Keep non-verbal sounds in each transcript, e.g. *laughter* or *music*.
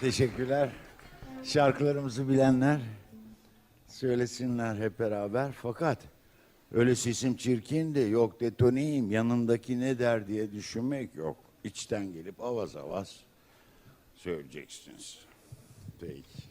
Teşekkürler. Şarkılarımızı bilenler söylesinler hep beraber. Fakat öyle sesim çirkin de yok detoneyim yanındaki ne der diye düşünmek yok. İçten gelip avaz avaz söyleyeceksiniz. Peki.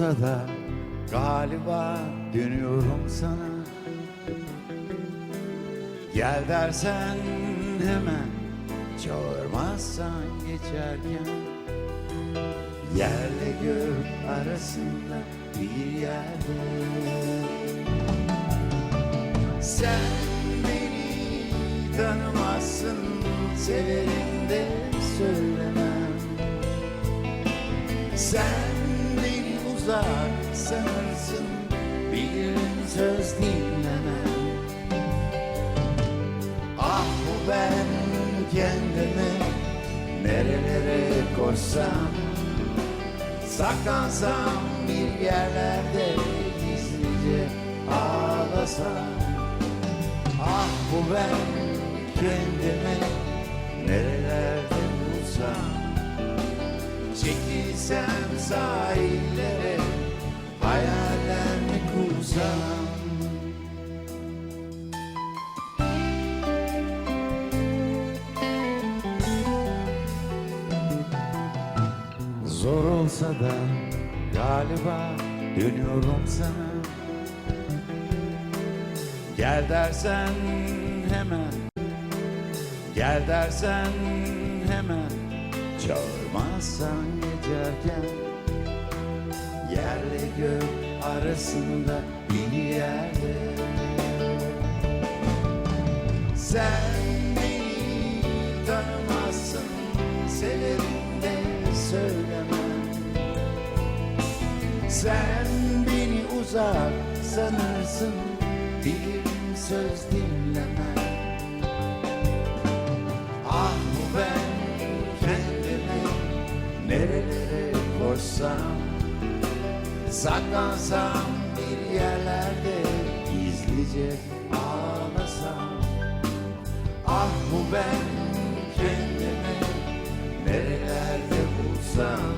Olsa da galiba dönüyorum sana. Gel dersen hemen çağırmazsan geçerken. Yerle gök arasında bir yerde. Sen beni tanımazsın severim de söylemem. Sen uzak sanırsın Bilirim söz dinlemem. Ah bu ben kendimi Nerelere koşsam Saklansam bir yerlerde Gizlice ağlasam. Ah bu ben kendimi Nerelerde bulsam? Çekilsem sahillere kursam Zor olsa da galiba dönüyorum sana. Gel dersen hemen Gel dersen hemen. Çağırmazsan geçerken Yerle gök arasında bir yerde. Sen beni tanımazsın Severim de söylemem. Sen beni uzak sanırsın Bilirim söz dinlemem. Ah bu ben kendime Nerelere koşsam Saklansam bir yerlerde Gizlice ağlasam. Ah bu ben kendime Nerelerde bulsam?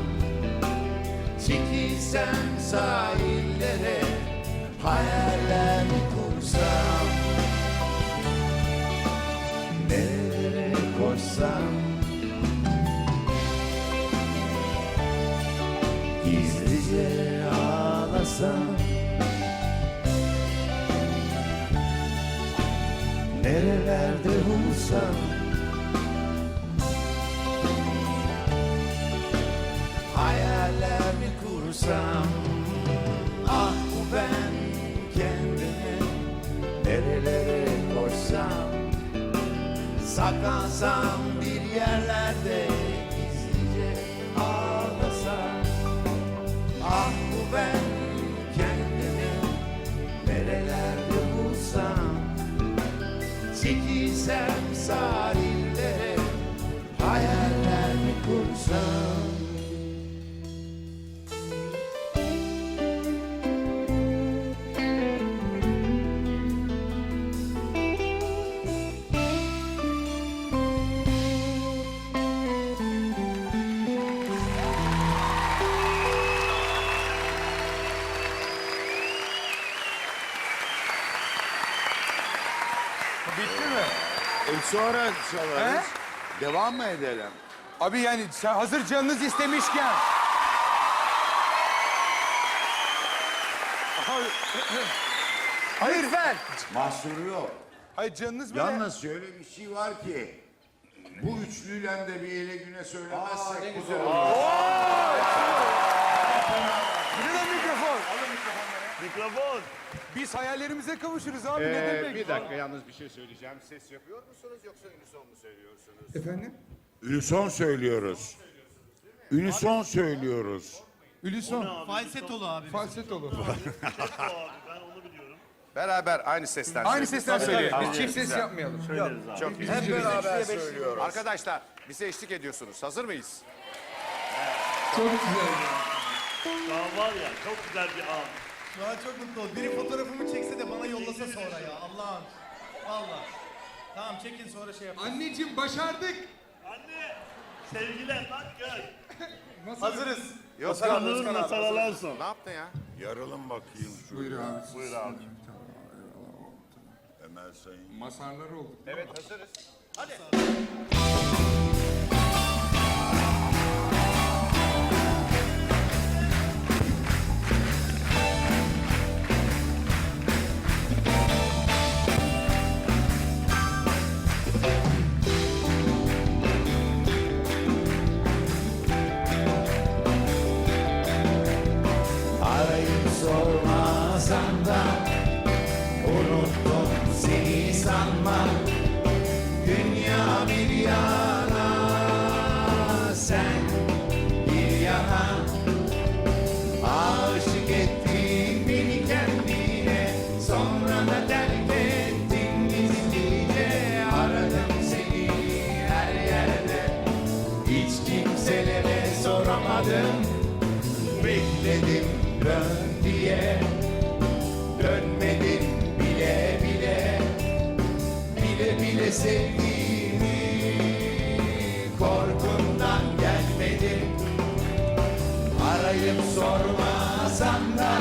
Çekilsem sahillere Hayaller Nerelerde bulsam Hayaller mi kursam Ah bu ben kendime Nerelere koşsam Saklansam bir yerlerde Gizlice ağlasam. Ah bu ben Çekilsem sahillere sonra çalarız. He? Devam mı edelim? Abi yani sen hazır canınız istemişken. *clears throat* Hayır. Lütfen. Mahsuru yok. Hayır canınız böyle. Yalnız şöyle bir şey var ki bu üçlüyle de bir ele güne söylemezsek ne güzel olur. Hayallerimize kavuşuruz abi ne Ee, demek? bir dakika yalnız bir şey söyleyeceğim. Ses yapıyor musunuz yoksa unison mu söylüyorsunuz? Efendim? Ünison söylüyoruz. Ünison söylüyoruz. Ülison. Falsetolu abi. Falsetolu. Ben onu biliyorum. Beraber aynı sesten Aynı söyleyelim. Tamam, Biz çift ses güzel. yapmayalım. Söyleriz abi. Çok iyi. Hep beraber söylüyoruz. Arkadaşlar bize eşlik ediyorsunuz. Hazır mıyız? Çok güzel. Şu an var ya çok güzel bir an. Şu an çok mutlu oldum. Biri fotoğrafımı çekse de bana yollasa sonra ya. Allah'ım. Valla. Tamam çekin sonra şey yapalım. Anneciğim başardık. Anne sevgiler lan *laughs* gel. Hazırız. Yok Tanrı'nın sarılansın. Ne yaptın ya? Yarılın bakayım şu Buyur abi. Buyur abi. Emel Sayın. Masarlar olduk. Evet hazırız. Arayıp sanma Dünya bir yana Sen bir yana. Aşık ettin beni kendine Sonra da terk ettin gizlice. Aradım seni her yerde Hiç kimselere soramadım. Bekledim dön Arayıp sormasan da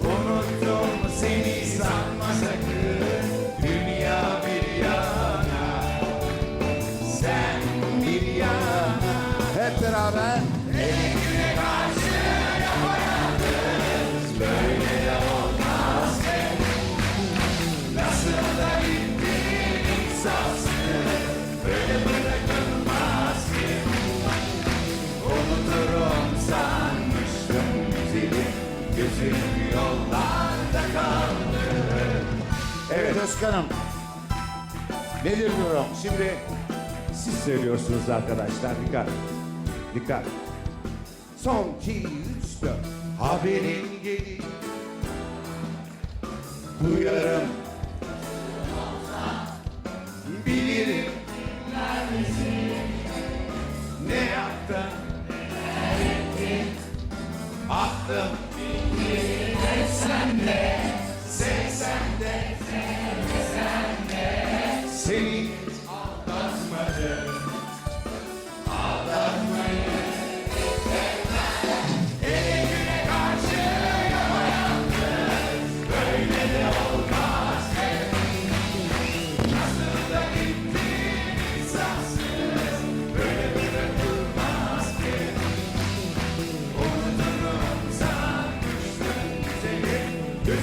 Unuttum seni sanma sakın. Dünya bir yana. Sen bir yana. Hep beraber Özkan'ım. Nedir durum? Şimdi siz söylüyorsunuz arkadaşlar. Dikkat. Dikkat. Son iki, üç, dört. Haberin gelir Duyarım Bilirim Ne yaptın Aklım Sende Sende